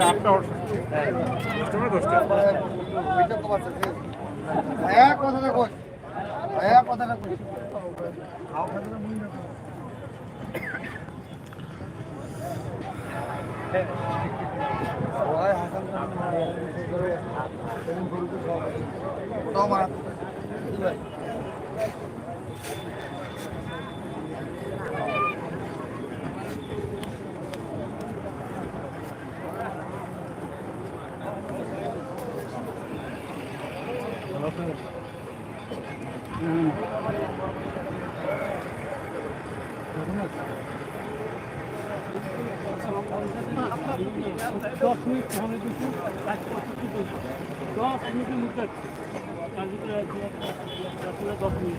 আটটা দশটা ভাইয়া কথাটা কই ভাইয়া কথাটা কই তোমার দশ মিনিট। সময় দিচ্ছি দশ মিনিটের মধ্যে তার ভিতরে দশ মিনিট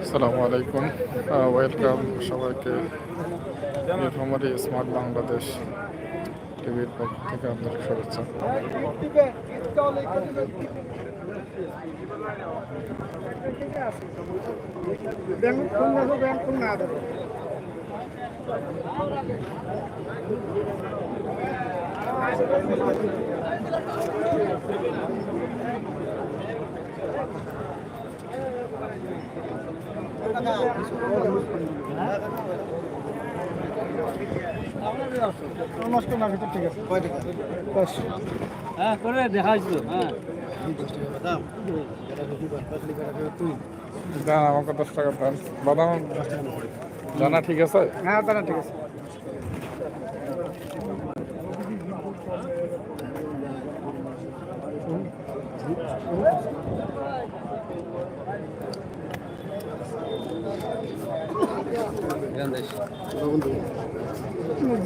আসসালামু আলাইকুম। ওয়েলকাম সবাইকে। নীলফামারী স্মার্ট বাংলাদেশ টিভির পক্ষ থেকে আন্তরিক শুভেচ্ছা। ব্যাংক নষ্ট না ভিতর ঠিক আছে কয় টাকা দশ হ্যাঁ করে দেখা আসলো হ্যাঁ। দেন আমাকে দশ টাকা বাদাম? জানা ঠিক আছে? হ্যাঁ দাঁড়া ঠিক আছে।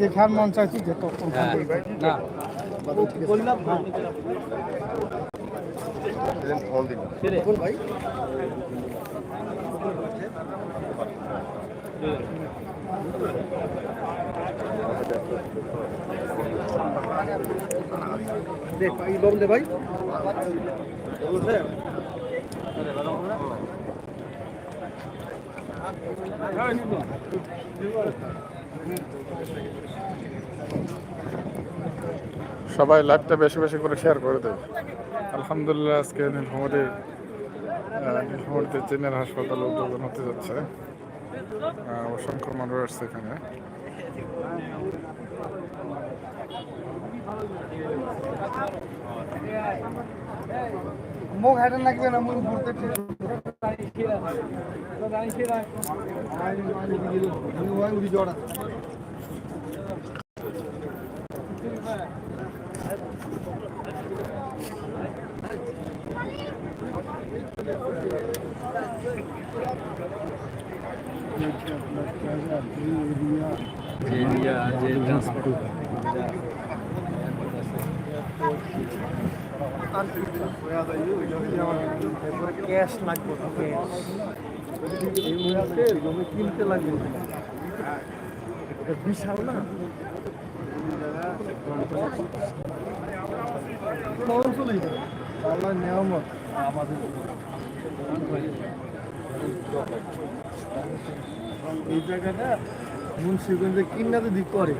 যেখান মন চাইছি যে তখন না। ভাই দে ভাই লম দে ভাই। সবাই লাইভটা বেশি বেশি করে শেয়ার করে দেবে আলহামদুলিল্লাহ, আজকে নীলফামারী নীলফামারীতে চেনের হাসপাতাল উদ্বোধন হতে যাচ্ছে। অসংখ্য মানুষ আসছে এখানে। মুখ হাইটা লাগবে না মুখ ঘুরতে জোড়া cash লাগবে ক্যাশ। এই মুহূর্তে জমি কিনতে লাগবে এটা বিশাল না? অঞ্চলেই আল্লাহ নিয়ামত আমাদের এই জায়গাটা মুন্সিগঞ্জে কিনা যদি করে।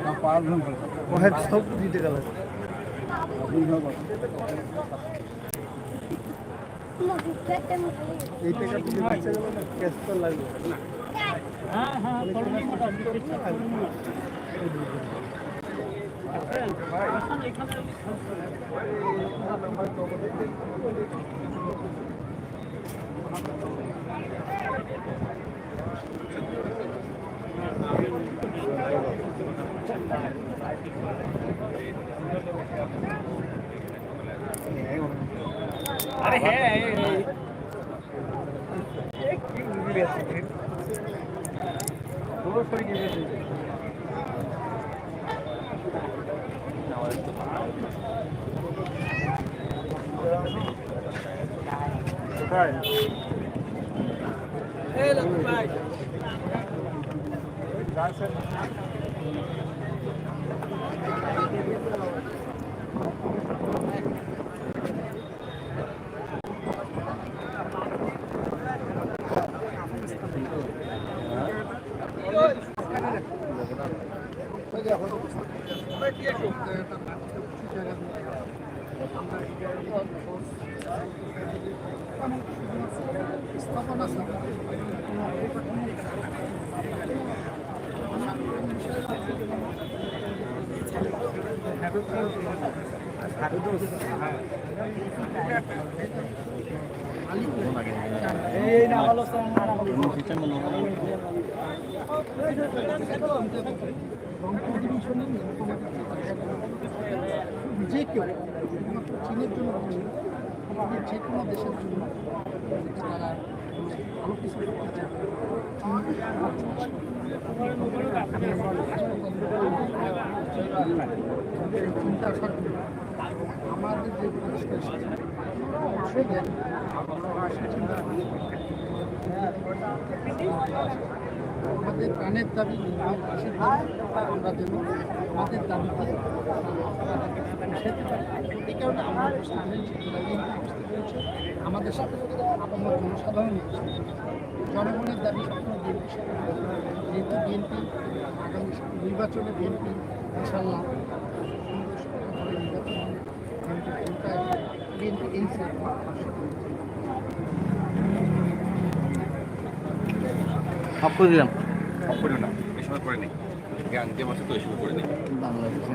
ওহেড সব দিতে গেল। এই টাকা ক্যাশ তো লাগবে হ্যাঁ হ্যাঁ এখানে আরে হ্যাঁ কোথায়? যে কেউ চীনের জন্য যে কোনো দেশের জন্য তারা ভালো কিছু করতে চায়। আমাদের যে। আমাদের প্রাণের দাবি আমরা যেন আমাদের পারি এই কারণে আমরা আমাদের সাথে আপামর জনসাধারণ জনগণের দাবি সবসময় বিএনপির সাথে যেহেতু বিএনপি আগামী নির্বাচনে বিএনপি ইনশাল্লাহ বিএনপি এই করে দিলাম। সব করে না এই সময় করে নেই জ্ঞান যে বছর তো এই সময় করে নেই বাংলাদেশে।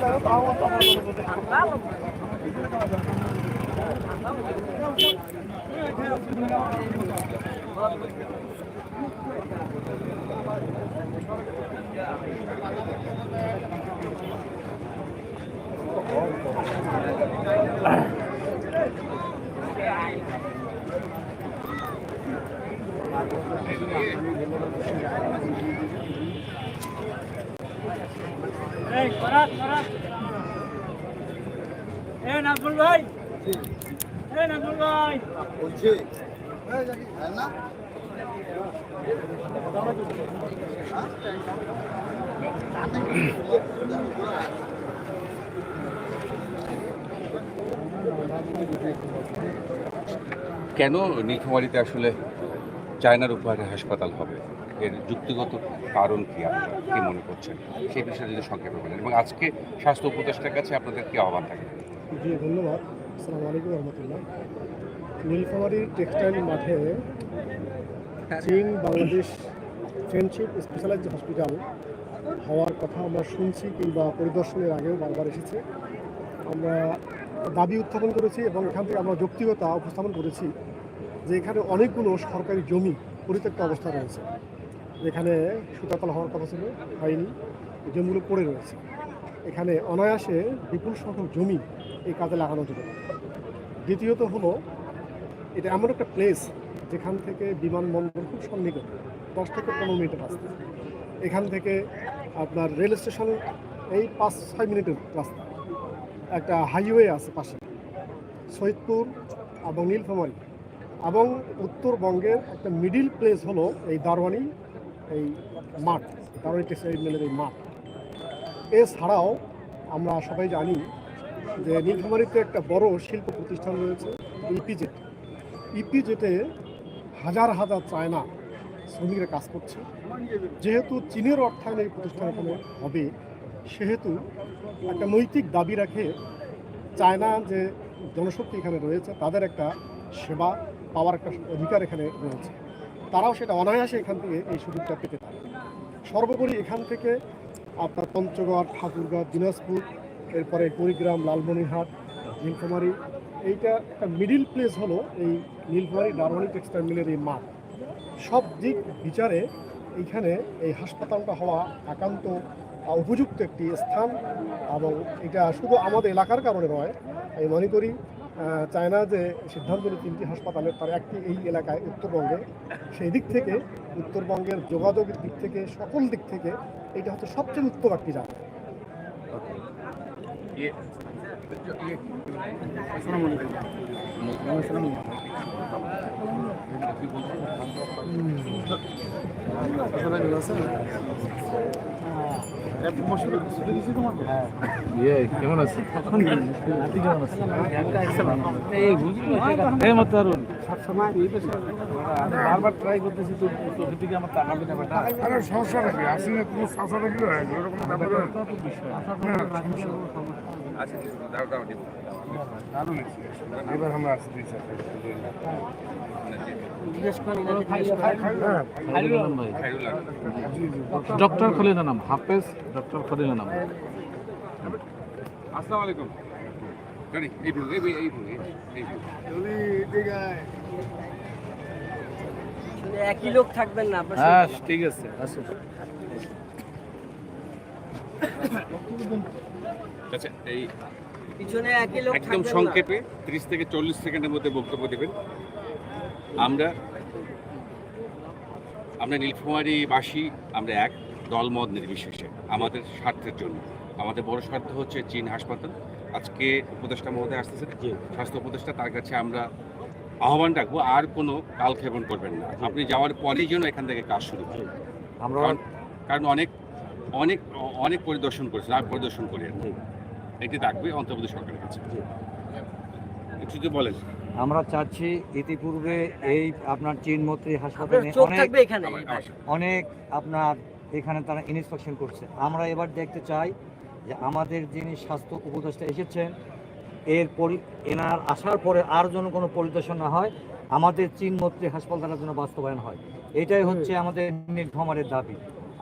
এরা এই ভাই। ভাই। কেন নীলফামারীতে আসলে চায়নার উপহারে হাসপাতাল হবে? এর যুক্তিগত কারণ কি আপনারা কি মনে করছেন? সেই বিষয়ে যদি সংক্ষেপে বলেন। এবং আজকে স্বাস্থ্য উপদেষ্টার কাছে আপনাদের কি আহ্বান থাকে জি, ধন্যবাদ। আসসালামু আলাইকুম রহমতুল্লাহ। নীলফামারী টেক্সটাইল মাঠে চীন বাংলাদেশ ফ্রেন্ডশিপ স্পেশালাইজড হসপিটাল হওয়ার কথা আমরা শুনছি কিংবা পরিদর্শনের আগেও বারবার এসেছে। আমরা দাবি উত্থাপন করেছি এবং এখান থেকে আমরা যৌক্তিকতা উপস্থাপন করেছি যে এখানে অনেকগুলো সরকারি জমি পরিত্যক্ত অবস্থা রয়েছে। যেখানে সুতাতল হওয়ার কথা ছিল এই জমিগুলো পড়ে রয়েছে। এখানে অনায়াসে বিপুল সংখ্যক জমি এই কাজে লাগানো যেতে পারে দ্বিতীয়ত হলো, এটা এমন একটা প্লেস যেখান থেকে বিমানবন্দর খুব সন্নিকট, দশ থেকে পনেরো মিনিটের রাস্তা। এখান থেকে আপনার রেল স্টেশন এই পাঁচ, ছয় মিনিটের রাস্তা। একটা হাইওয়ে আছে পাশে, সৈয়দপুর এবং নীলফামারী। এবং উত্তরবঙ্গের একটা মিডিল প্লেস হলো এই দারওয়ানি এই মাঠ দারওয়ানি মিলের এই মাঠ। এছাড়াও আমরা সবাই জানি যে নীলফামারীতে একটা বড় শিল্প প্রতিষ্ঠান রয়েছে ইপিজেট ইপিজেটে হাজার হাজার চায়না শ্রমিকরা কাজ করছে। যেহেতু চীনের অর্থায়নে এই প্রতিষ্ঠান হবে, সেহেতু একটা নৈতিক দাবি রাখে চায়না যে জনশক্তি এখানে রয়েছে, তাদের একটা সেবা পাওয়ার একটা অধিকার এখানে রয়েছে। তারাও সেটা অনায়াসে এখান থেকে এই সুযোগটা পেতে পারে। সর্বোপরি এখান থেকে আপনার পঞ্চগড়, ঠাকুরগাঁও, দিনাজপুর, এরপরে কুড়িগ্রাম, লালমনিরহাট, নীলফামারী। এইটা একটা মিডিল প্লেস হলো এই নীলফামারী দারোয়ানি টেক্সটাইল মিলের এই মাঠ। সব দিক বিচারে এইখানে এই হাসপাতালটা হওয়া একান্ত উপযুক্ত একটি স্থান এবং এটা শুধু আমাদের এলাকার কারণে নয়, আমি মনে করি আহ, চায়না যে সিদ্ধান্ত নিল তিনটি হাসপাতালের তার একটি এই এলাকায় উত্তরবঙ্গে। সেই দিক থেকে উত্তরবঙ্গের যোগাযোগের দিক থেকে সকল দিক থেকে এটা হচ্ছে সবচেয়ে উত্তম একটি জায়গা। ইয়ে। কেমন আছে এই মতো আরুন বারবার ট্রাই করতেছি তো চোখের দিকে আমার না সমস্যা নাকি আসলে কোনো সমস্যা নাকি এরকম ব্যাপার আচ্ছা এবার আমরা আসছি দুই ডক্টর খলিল নাম হাফেজ ডক্টর খলিল নাম। আসসালামু আলাইকুম। এই এই এই একই লোক থাকবেন না হ্যাঁ ঠিক আছে আসুন। আচ্ছা এই পিছনে একই লোক একদম সংক্ষেপে ত্রিশ থেকে চল্লিশ সেকেন্ডের মধ্যে বক্তব্য দেবেন। আমরা আমরা নীলফামারীবাসী আমরা এক দলমত নির্বিশেষে আমাদের স্বার্থের জন্য। আমাদের বড় স্বার্থ হচ্ছে চীন হাসপাতাল। আজকে উপদেষ্টা মহোদয় আসতেছে স্বাস্থ্য উপদেষ্টা তার কাছে আমরা আহ্বান রাখব আর কোনো কালক্ষেপণ করবেন না। আপনি যাওয়ার পরেই যেন এখান থেকে কাজ শুরু হয় আমরা কারণ- অনেক অনেক অনেক পরিদর্শন করেছেন। আমি পরিদর্শন করি আর। এটি থাকবে অন্তর্বর্তী সরকারের কাছে। বলেন। আমরা চাচ্ছি ইতিপূর্বে এই আপনার চীন মৈত্রী হাসপাতালে অনেক। অনেক আপনার এখানে তারা ইন্সপেকশন করছে। আমরা এবার দেখতে চাই যে আমাদের যিনি স্বাস্থ্য উপদেষ্টা এসেছেন এর পরি এনার আসার পরে আর যেন কোনো পরিদর্শন না হয় আমাদের চীন মৈত্রী হাসপাতালের জন্য বাস্তবায়ন হয়। এটাই হচ্ছে আমাদের নীলফামারের দাবি।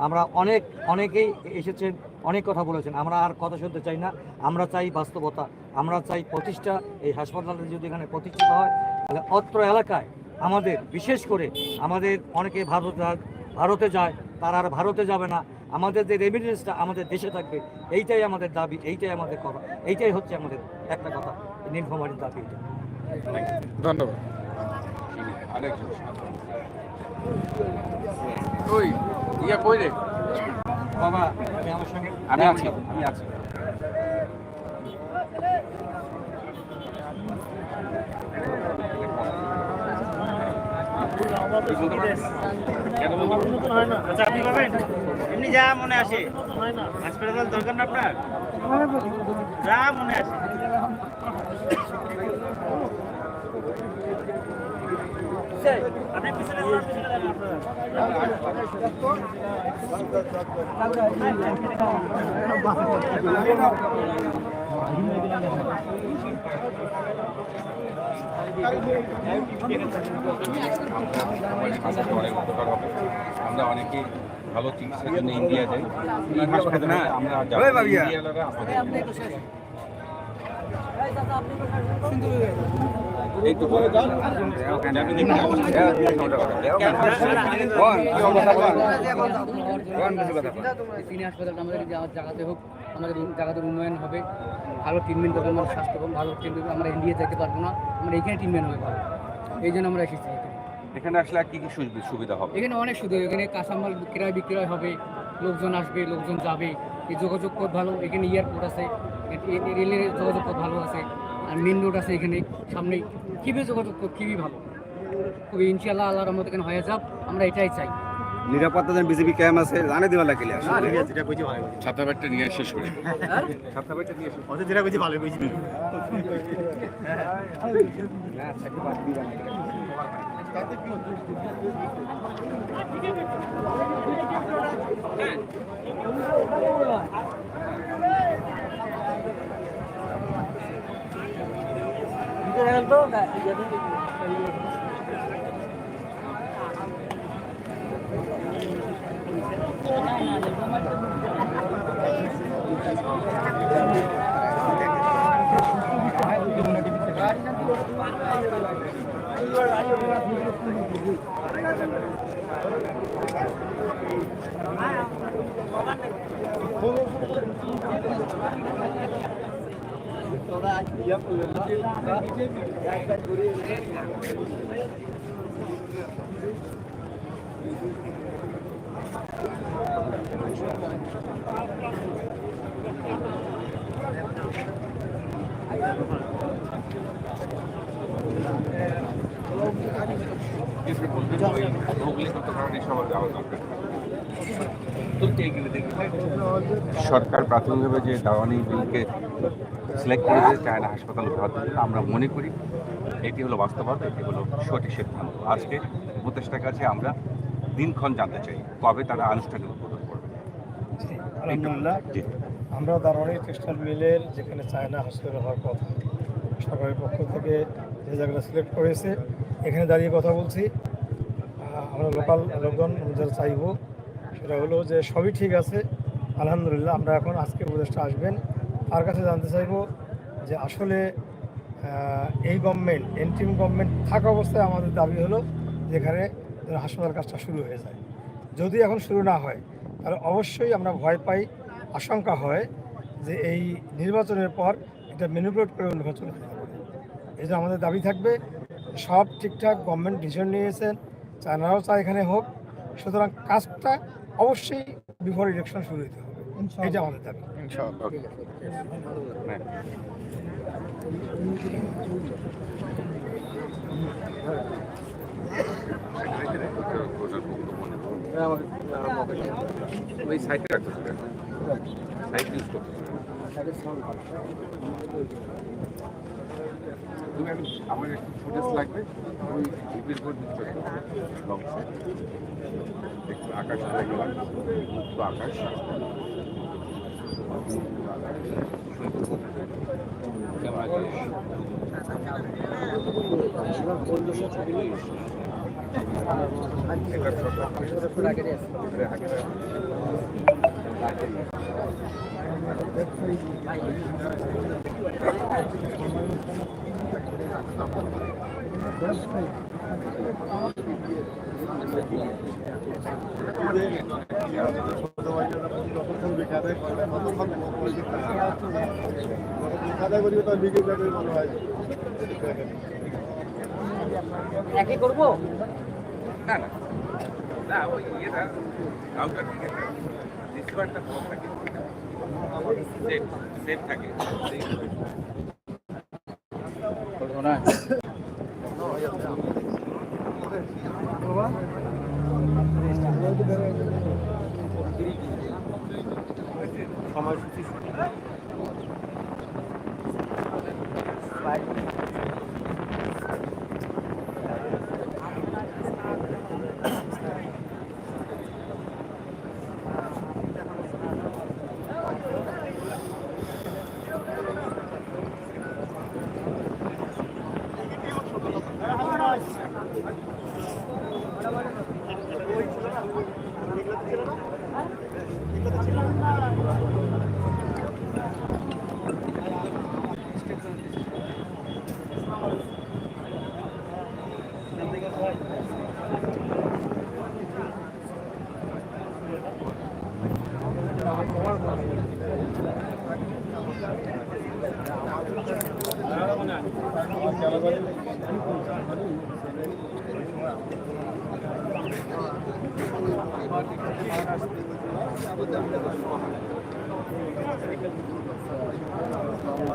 আমরা অনেক অনেকেই এসেছেন অনেক কথা বলেছেন। আমরা আর কথা শুনতে চাই না। আমরা চাই বাস্তবতা। আমরা চাই প্রতিষ্ঠা। এই হাসপাতালটা যদি এখানে প্রতিষ্ঠিত হয় তাহলে অত্র এলাকায় আমাদের বিশেষ করে আমাদের অনেকে ভারত ভারতে যায় তারা আর ভারতে যাবে না। আমাদের যে রেমিডেন্সটা আমাদের দেশে থাকবে এইটাই আমাদের দাবি এইটাই আমাদের কথা এইটাই হচ্ছে আমাদের একটা কথা নীলফামারীর দাবি এটা। ধন্যবাদ। ওই ইয়া কই রে? বাবা আপনি আমার সঙ্গে আমি আছি। আমি আছি? আচ্ছা এমনি যা মনে আসে। হাসপাতাল দরকার না আপনার? যা মনে আসে। আমরা অনেকে ভালো চিকিৎসার জন্য ইন্ডিয়া যাই এই হাসপাতালে আমরা। আমাদের হাসপাতালটা আমাদের জায়গাতে হোক আমাদের জায়গাতে উন্নয়ন হবে। ভালো ট্রিটমেন্ট হবে আমার স্বাস্থ্য হবে ভালো ট্রিটমেন্ট আমরা ইন্ডিয়া যেতে পারব না আমরা এখানে ট্রিটমেন্ট হবে ভালো। এই জন্য আমরা এসেছি এখানে। আসলে কি কি সুবি- সুবিধা হবে? এখানে অনেক সুযোগ এখানে কাঁচামাল ক্রয় বিক্রয় হবে লোকজন আসবে লোকজন যাবে। এই যোগাযোগ পথ ভালো এখানে এয়ারপোর্ট আছে রেলের যোগাযোগ পথ ভালো আছে। আর মেন রোড আছে এখানে সামনে। খুবই যোগাযোগ খুবই ভালো খুবই ইনশাল্লাহ আল্লাহর মতো এখানে হয়ে যাব আমরা এটাই চাই। নিরাপত্তা যেন বিজেপি ক্যাম্প আছে জানে দেওয়া লাগলে ছাতা ব্যাগটা নিয়ে শেষ করে। ছাতা ব্যাগটা নিয়ে শেষ যেটা ভালো itu nggak dijadiin Thank you. ওই ভৌগোলিকগত কারণে সবার যাওয়া দরকার সরকার প্রাথমিকভাবে যে দাওয়ানি বিলকে সিলেক্ট করেছে চায়না হাসপাতাল দিল আমরা মনে করি এটি হলো বাস্তবতা এটি হলো সঠিক সিদ্ধান্ত। আজকে উপদেষ্টার কাছে আমরা দিনক্ষণ জানতে চাই কবে তারা আনুষ্ঠানিক উদ্বোধন করবে। আলহামদুলিল্লাহ আমরা দারোয়ানি টেক্সটাইল মিলের যেখানে চায়না হসপিটাল হওয়ার কথা সরকারের পক্ষ থেকে যে জায়গাটা সিলেক্ট করেছে এখানে দাঁড়িয়ে কথা বলছি। আমরা লোকাল লোকজন যারা চাইব সেটা হলো যে সবই ঠিক আছে আলহামদুলিল্লাহ, আমরা এখন আজকে উপদেশটা আসবেন। তার কাছে জানতে চাইব যে আসলে এই গভর্নমেন্ট এন্ট্রিম গভর্নমেন্ট থাকা অবস্থায় আমাদের দাবি হলো যেখানে হাসপাতাল কাজটা শুরু হয়ে যায়। যদি এখন শুরু না হয়, তাহলে অবশ্যই আমরা ভয় পাই, আশঙ্কা হয় যে এই নির্বাচনের পর এটা ম্যানিপুলেট করে অন্য চলে পারে এই যে আমাদের দাবি থাকবে, সব ঠিকঠাক গভর্নমেন্ট ডিসিশন নিয়েছেন, চায়নারাও চায় এখানে হোক, সুতরাং কাজটা অবশ্যই বিফোর ইলেকশন শুরু হতে হবে। এটা আমাদের দাবি ওই সাইটে রাখতে সাইট ইউজ করতে তুমি আমি আমার একটু ফুটেজ লাগবে ওই জিপির উপর দিতে লং সাইড একটু আকাশ আকাশ কেমন আছে এটা সব আগে একই করব? না না। না ওই ইয়েটা কাউন্টার ঠিক আছে রিসিভারটা কম থাকে। সেফ সেফ থাকে। ছিল না